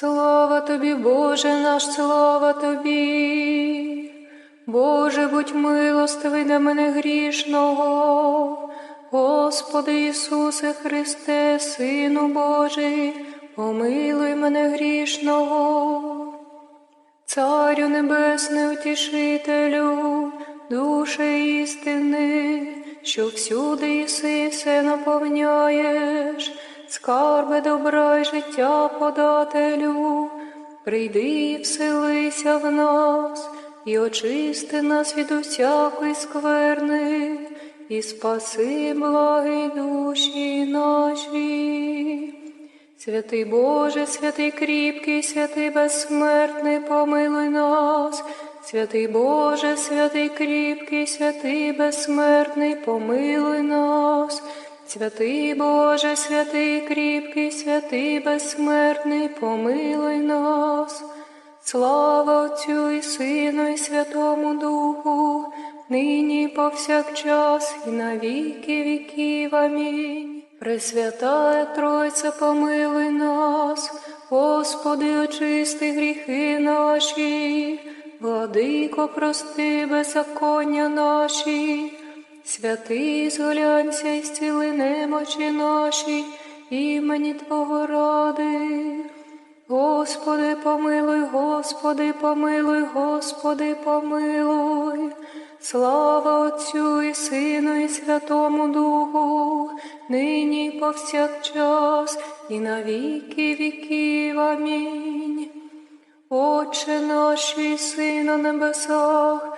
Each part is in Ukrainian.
Слава тобі, Боже наш, слава тобі. Боже, будь милостивий до мене грішного. Господи Ісусе Христе, Сину Божий, помилуй мене грішного. Царю Небесний утішителю, душе істини, що всюди єси все наповняєш, скарби добра й життя подателю, прийди і вселися в нас, і очисти нас від усякої скверни, і спаси благі душі наші. Святий Боже, святий кріпкий, святий безсмертний, помилуй нас. Святий Боже, святий кріпкий, святий безсмертний, помилуй нас. Святий Боже, святий кріпкий, святий безсмертний, помилуй нас. Слава Отцю і Сину, і Святому Духу, нині повсякчас, і на віки віків. Амінь. Пресвятая Тройця, помилуй нас, Господи, очисти гріхи наші, владико, прости беззаконня наші, святий зглянься і зціли немочі наші, імені Твого ради. Господи, помилуй, Господи, помилуй, Господи, помилуй. Слава Отцю і Сину, і Святому Духу, нині і повсякчас, і на віки віків. Амінь. Отче наш, що єси на небесах,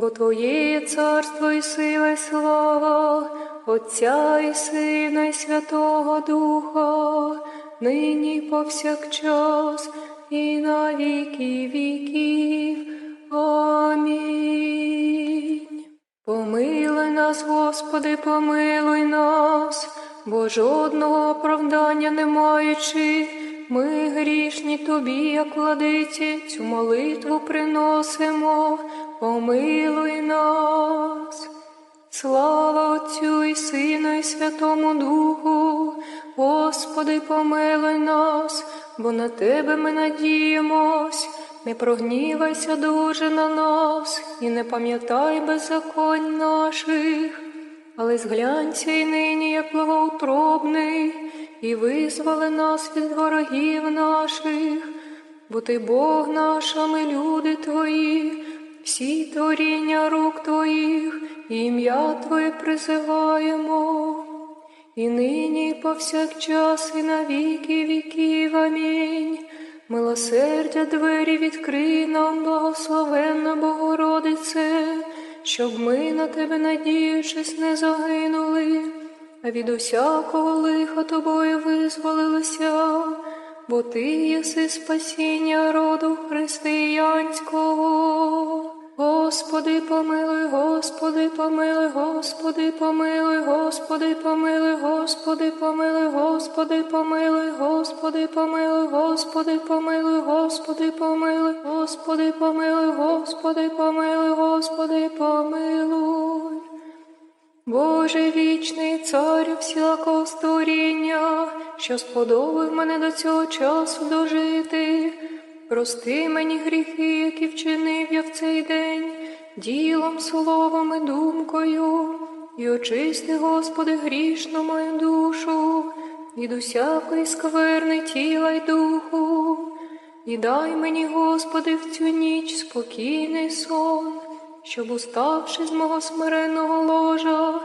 Бо Твоє царство і сила, і слава, Отця і Сина, і Святого Духа, нині повсякчас, і на віки віків. Амінь. Помилуй нас, Господи, помилуй нас, бо жодного оправдання не маючи, ми грішні Тобі, як владиці, цю молитву приносимо, помилуй нас. Слава Отцю і Сину, і Святому Духу, Господи, помилуй нас, бо на Тебе ми надіємось, не прогнівайся дуже на нас, і не пам'ятай беззаконь наших, але зглянься і нині, як благоутробний, і визволи нас від ворогів наших, бо Ти Бог наш, а ми люди Твої, всі творіння рук Твоїх, ім'я Твоє призиваємо. І нині, і повсякчас, і на віки віків. Амінь. Милосердя двері відкрий нам, благословенна Богородице, щоб ми на тебе, надіючись, не загинули, а від усякого лиха тобою визволилися, бо ти єси спасіння роду християнського. Господи, помилуй, Господи, помилуй, Господи, помилуй, Господи, помилуй, Господи, помилуй, Господи, помилуй, Господи, помилуй, Господи, помилуй, Господи, помилуй, Господи, помилуй, Господи, помилуй, Господи, помилуй. Боже вічний царю всілакого створіння, що сподобав мене до цього часу дожити. Прости мені гріхи, які вчинив я в цей день, ділом, словом і думкою, і очисти, Господи, грішну мою душу, від усякої скверни тіла й духу, і дай мені, Господи, в цю ніч спокійний сон, щоб, уставши з мого смиренного ложа,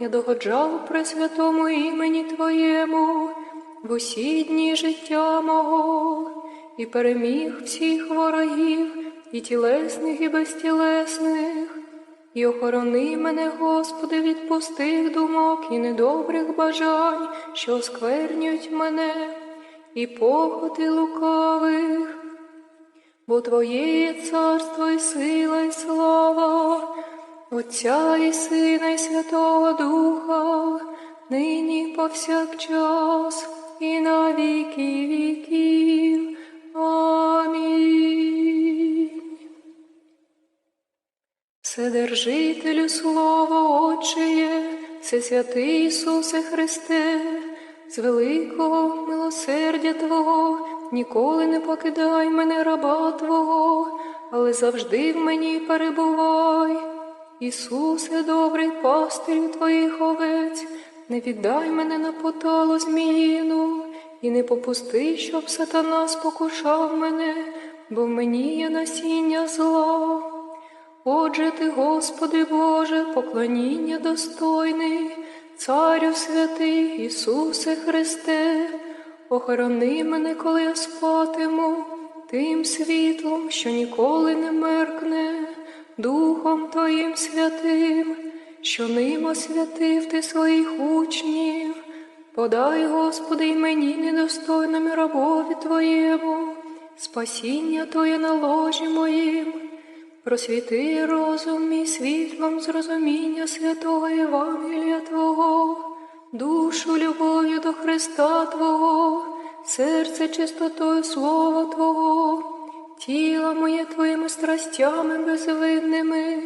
я догоджав при святому імені Твоєму в усі дні життя мого і переміг всіх ворогів, і тілесних, і безтілесних, і охорони мене, Господи, від пустих думок і недобрих бажань, що осквернюють мене, і похоти лукавих, бо Твоє є царство і сила, і слава, Отця і Сина, і Святого Духа, нині повсякчас, і на віки віків. Амінь. Вседержителю Слово Отчеє, Всесвятий Ісусе Христе, з великого милосердя Твого ніколи не покидай мене, раба Твого, але завжди в мені перебувай. Ісусе, добрий пастирю Твоїх овець, не віддай мене на поталу зміїну, і не попусти, щоб сатана спокушав мене, бо в мені є насіння зла. Отже ти, Господи Боже, поклоніння достойний, Царю святий Ісусе Христе, охорони мене, коли я спатиму, тим світлом, що ніколи не меркне, Духом Твоїм святим, що ним освятив ти своїх учнів. Подай, Господи, й мені недостойному рабові Твоєму, спасіння Твоє на ложі моїм. Просвіти розум мій світлом зрозуміння святого Євангелія Твого, душу любов'ю до Христа Твого, серце чистотою Слова Твого, тіло моє Твоїми страстями безвинними,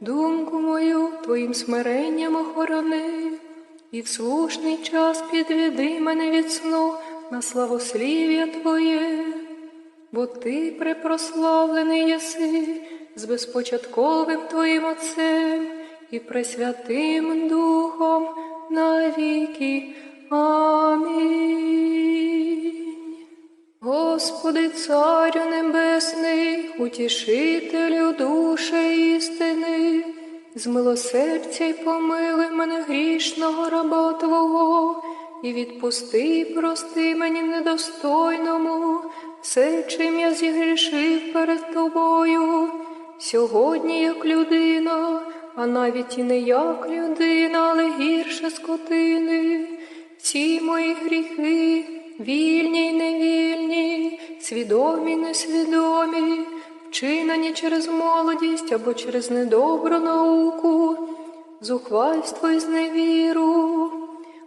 думку мою Твоїм смиренням охорони, і в слушний час підведи мене від сну на славослів'я Твоє бо ти препрославлений єси з безпочатковим Твоїм Отцем і пресвятим Духом навіки. Амінь. Господи, Царю Небесний, утішителю душі з милосердя й помилуй мене грішного раба Твого, і відпусти, прости мені недостойному, все, чим я зігрішив перед тобою, сьогодні як людина, а навіть і не як людина, але гірше скотини, всі мої гріхи, вільні й невільні, свідомі й несвідомі, вчинені через молодість або через недобру науку, зухвальство і зневіру.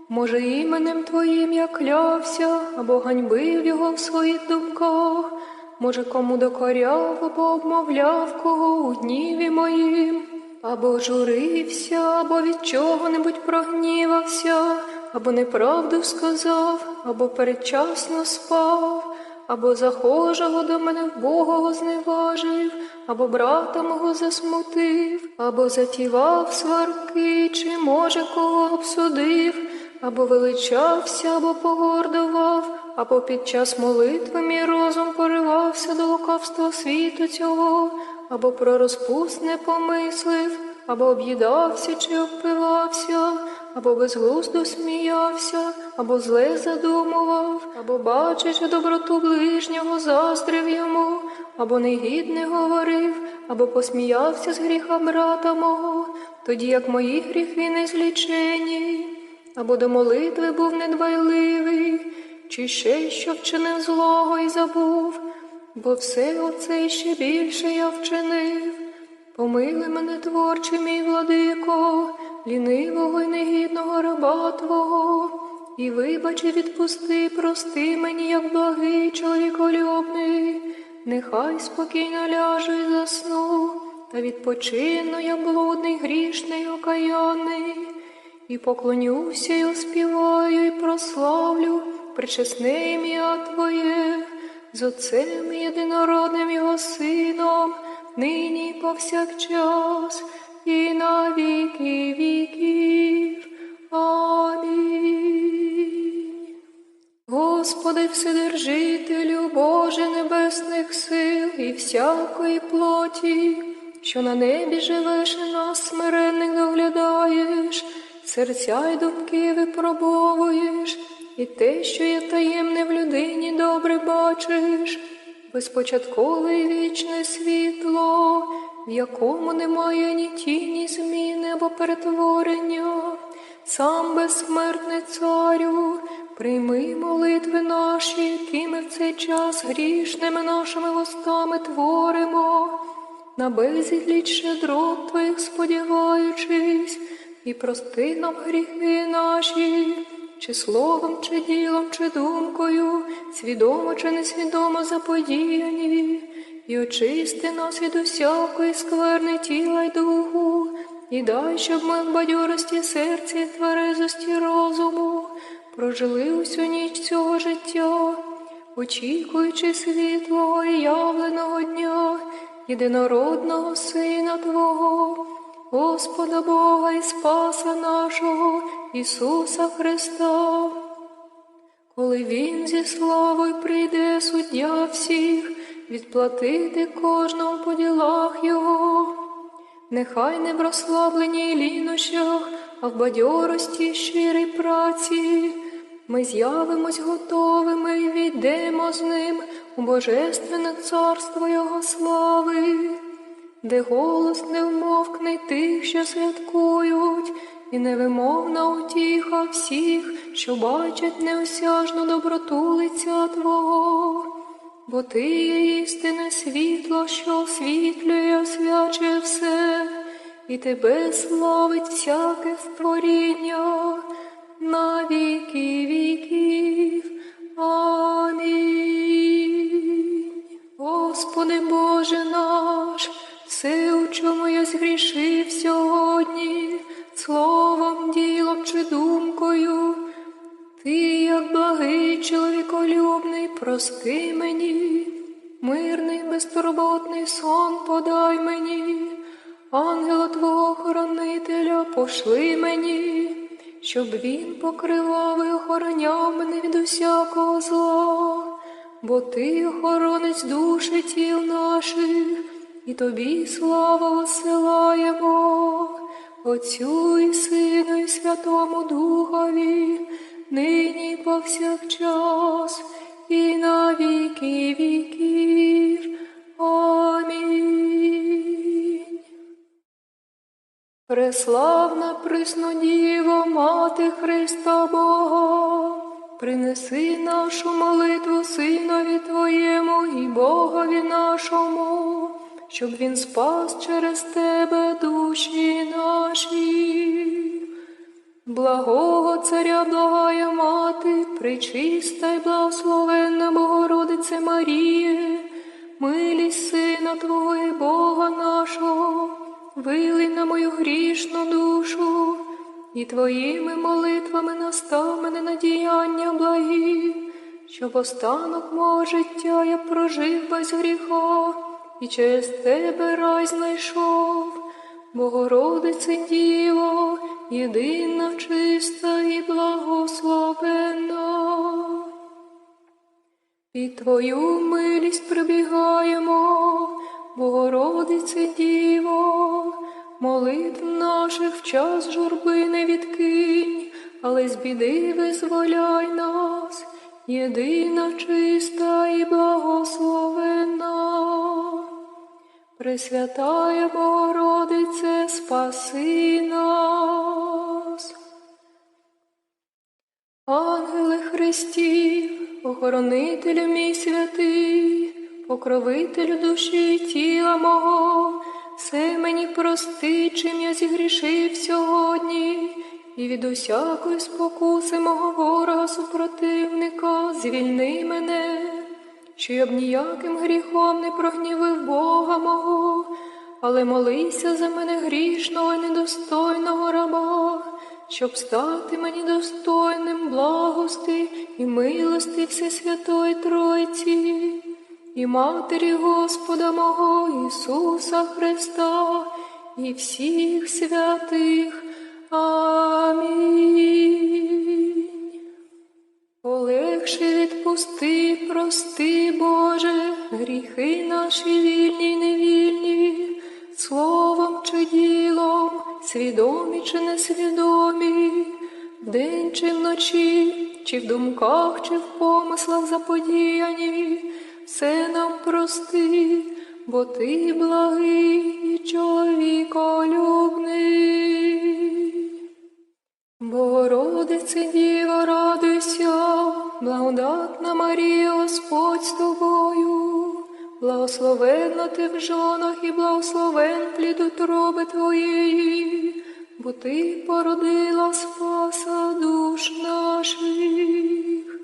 Може, іменем Твоїм я клявся або ганьбив його в своїх думках, може, кому докоряв або обмовляв кого у гніві моїм, або журився, або від чого-небудь прогнівався, або неправду сказав, або передчасно спав, або захожого до мене в Бога зневажив, або брата мого засмутив, або затівав сварки, чи, може, кого обсудив або величався, або погордував, або під час молитви мій розум поривався до лукавства світу цього, або про розпусне помислив, або об'їдався чи обпивався, або безглуздо сміявся, або зле задумував, або бачачи доброту ближнього, заздрив йому, або негідне говорив, або посміявся з гріха брата мого, тоді як мої гріхи не злічені або до молитви був недбайливий, чи ще що вчинив злого і забув, бо все оце ще більше я вчинив. Помили мене, творче, мій владико, лінивого й негідного раба Твого, і вибач і відпусти, прости мені, як благий чоловіколюбний, нехай спокійно ляжу і засну, та відпочину, як блудний, грішний, окаянний. І поклонюся, і оспіваю, і прославлю причесне ім'я Твоє, з Отцем єдинородним Його Сином, нині повсякчас, і на віки віків. Амінь. Господи, Вседержителю, Боже небесних сил і всякої плоті, що на небі живеш і нас смиренних доглядаєш серця й думки випробовуєш, і те, що є таємне в людині, добре бачиш, безпочаткове і вічне світло, в якому немає ні тіні зміни або перетворення, сам безсмертний царю, прийми молитви наші, які ми в цей час грішними нашими вустами творимо, на безліч щедрот Твоїх сподіваючись, і прости нам гріхи наші, чи словом, чи ділом, чи думкою, свідомо чи несвідомо заподіяні, і очисти нас від усякої скверни тіла й духу, і дай, щоб ми в бадьорості серця і тверезості розуму прожили усю ніч цього життя, очікуючи світлого і явленого дня, єдинородного Сина Твого, Господа Бога і Спаса нашого, Ісуса Христа. Коли Він зі славою прийде суддя всіх, відплатити кожному по ділах Його. Нехай не в розслабленні лінощах, а в бадьорості щирій праці. Ми з'явимось готовими і війдемо з ним у Божественне царство Його слави, де голос не вмовкне тих, що святкують, і невимовна утіха всіх, що бачать неосяжну доброту лиця Твого. Бо ти є істинне світло, що освітлює, освячує все, і тебе славить всяке створіння на віки віків. Амінь. Господи Боже наш, все, у чому я згрішив сьогодні, словом, ділом чи думкою. Ти, як благий чоловіколюбний, прости мені, мирний, безтурботний сон подай мені, ангела Твого хоронителя пошли мені, щоб він покривав і охороняв мене від усякого зла, бо ти охоронець душі тіл наших, і тобі славу осилаємо, Отцю і Сину, і Святому Духові нині повсякчас, і на віки віків. Амінь. Преславна Преснодіво, Мати Христа Бога, принеси нашу молитву Синові Твоєму і Богові нашому, щоб Він спас через Тебе душі наші. Благого царя, благая мати, причиста й благословенна Богородице Маріє, милість Сина Твого і Бога нашого, вилий на мою грішну душу, і Твоїми молитвами настав мене на діяння благі, щоб останок мого життя я прожив без гріха, і через Тебе рай знайшов. Богородице Діво, єдина чиста і благословенна. Під Твою милість прибігаємо, Богородице Діво, молитв наших в час журби не відкинь, але з біди визволяй нас, єдина чиста і благословенна. Пресвятая Богородице, спаси нас. Ангеле Христі, охоронителю мій святий, покровителю душі і тіла мого, все мені прости, чим я зігрішив сьогодні, і від усякої спокуси мого ворога супротивника звільни мене що я б ніяким гріхом не прогнівив Бога мого, але молися за мене грішного і недостойного раба, щоб стати мені достойним благости і милости Всесвятої Тройці, і Матері Господа мого Ісуса Христа і всіх святих. Амінь. Полегши відпусти, прости, Боже, гріхи наші вільні й невільні, словом чи ділом, свідомі чи несвідомі, вдень чи вночі, чи в думках, чи в помислах заподіяні, все нам прости, бо ти благий і чоловіколюбний. Богородице Діва, радуйся, благодатна Марія, Господь з тобою, благословенна ти в жонах і благословен плід утроби твоєї, бо ти породила спаса душ наших.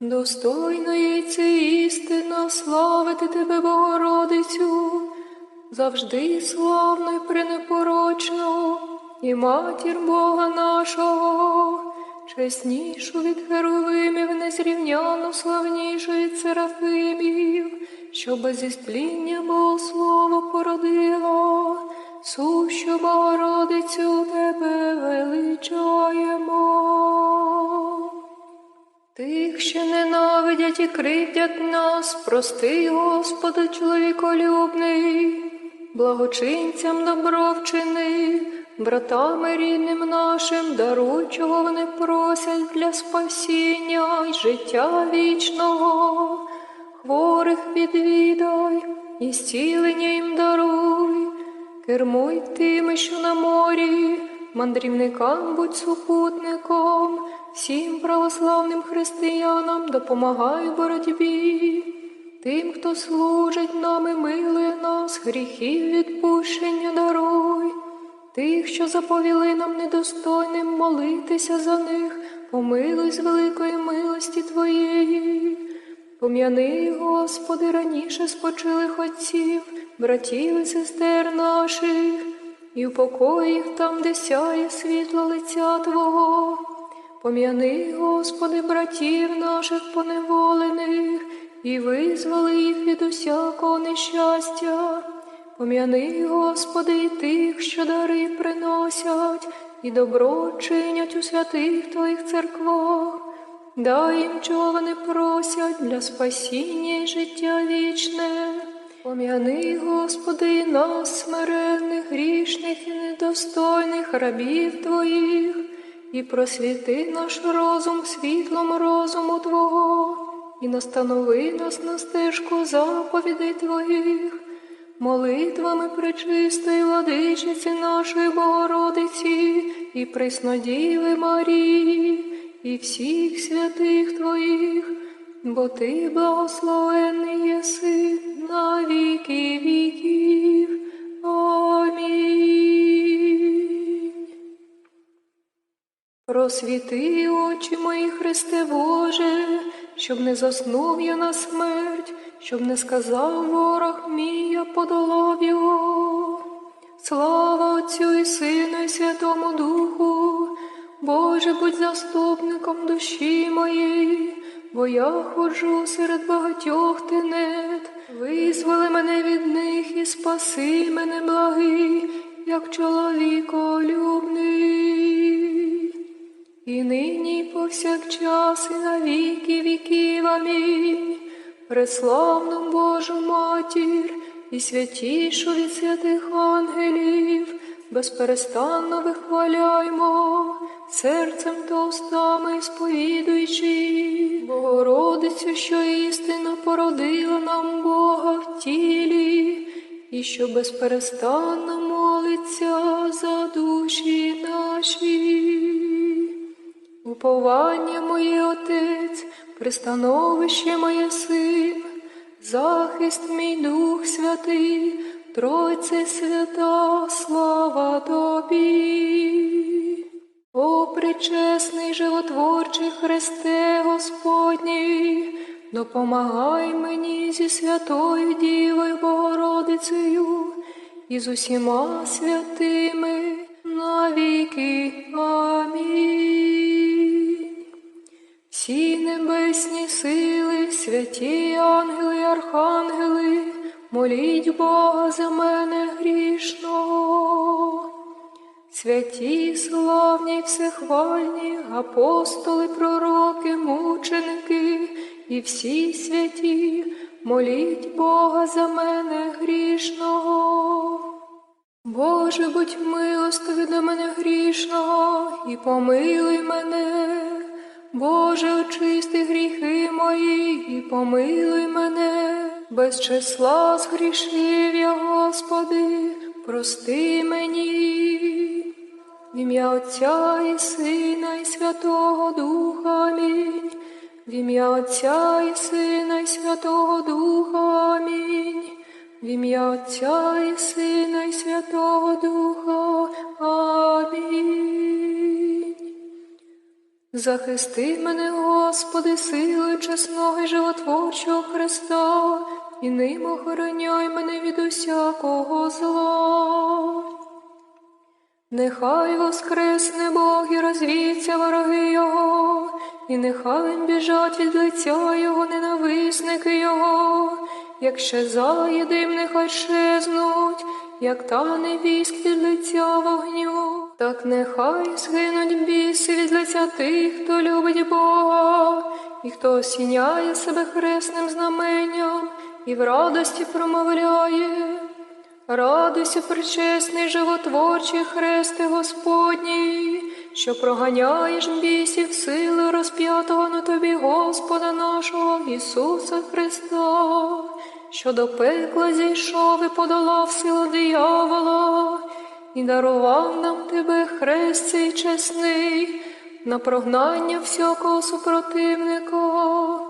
Достойна є це істина, славити тебе, Богородицю, завжди славно і пренепорочно, і матір Бога нашого, чеснішу від херовимів, незрівняно славнішу від серафимів, що без істління Бог слово породило, сущу Богородицю тебе величаємо. Тих, що ненавидять і кривдять нас, прости, Господи, чоловіколюбний, благочинцям добро вчини, братами рідним нашим, даруй, чого вони просять для спасіння й життя вічного, хворих відвідай, і зцілення їм даруй, кермуй тими, що на морі, мандрівникам будь супутником, всім православним християнам допомагай в боротьбі, тим, хто служить нам і милує нас, гріхів відпущення даруй, тих, що заповіли нам недостойним молитися за них, помилуй з великої милості Твоєї. Пом'яни, Господи, раніше спочилих отців, братів і сестер наших, і упокой їх там, де сяє світло лиця Твого. Пом'яни, Господи, братів наших поневолених, і визволи їх від усякого нещастя. Пом'яни, Господи, тих, що дари приносять, і добро чинять у святих Твоїх церквах. Дай їм, чого вони просять для спасіння і життя вічне. Пом'яни, Господи, нас, смиренних, грішних і недостойних рабів Твоїх, і просвіти наш розум світлом розуму Твого, і настанови нас на стежку заповідей Твоїх, молитвами пречистої владичиці нашої Богородиці і Преснодіви Марії, і всіх святих Твоїх, бо Ти благословений єси на віки віків. Амінь. Просвіти очі мої, Христе Боже, щоб не заснув я на смерть, щоб не сказав ворог мій, я подолав його. Слава Отцю і Сину, і Святому Духу, Боже, будь заступником душі моєї, бо я ходжу серед багатьох тенет, визволи мене від них і спаси мене благий, як чоловіколюбний. І нині, і повсякчас, і на віки віків. Амінь. Преславну Божу матір і святішу від святих ангелів, безперестанно вихваляймо, серцем та устами сповідуючи, Богородицю, що істинно породила нам Бога в тілі, і що безперестанно молиться за душі наші. Уповання моє Отець, пристановище моє син, захист мій Дух Святий, Тройце свята, слава Тобі. О, причесний животворчий Христе Господній, допомагай мені зі святою Дівою Богородицею і з усіма святими навіки. Амінь. Всі небесні сили, святі ангели, архангели, моліть Бога за мене грішного. Святі, славні, всехвальні, апостоли, пророки, мученики і всі святі, моліть Бога за мене грішного. Боже, будь милостивий до мене грішного і помилуй мене. Боже, очисти гріхи мої і помилуй мене. Без числа згрішив я, Господи, прости мені. В ім'я Отця і Сина, і Святого Духа. Амінь. В ім'я Отця і Сина, і Святого Духа. Амінь. В ім'я Отця і Сина, і Святого Духа. Амінь. Захисти мене, Господи, силою чесного і животворчого Христа, і ним охороняй мене від усякого зла. Нехай воскресне Бог і розвіться вороги Його, і нехай їм біжать від лиця Його ненависники Його, як щеза єдим нехай щезнуть, як тане віск від лиця вогню, так нехай згинуть біси від лиця тих, хто любить Бога, і хто осіняє себе хресним знаменням і в радості промовляє. Радуйся, причесний животворчий хресте Господній, що проганяєш бісів сили розп'ятого на тобі Господа нашого Ісуса Христа, що до пекла зійшов і подолав силу диявола, і дарував нам тебе хрест цей чесний, на прогнання всякого супротивника.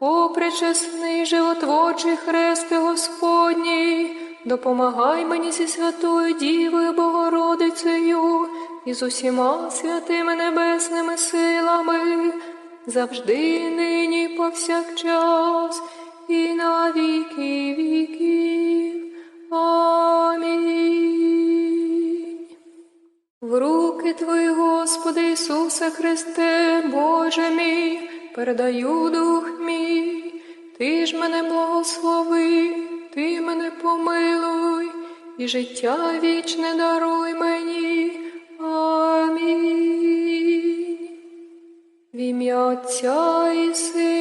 О, пречесний животворчий хресте Господній, допомагай мені зі святою Дівою Богородицею і з усіма святими небесними силами, завжди, нині, повсякчас, і на віки віків. Руки Твої, Господи Ісусе Христе, Боже мій, передаю дух мій, Ти ж мене благослови, Ти мене помилуй, і життя вічне даруй мені. Амінь. В ім'я Отця і Сина.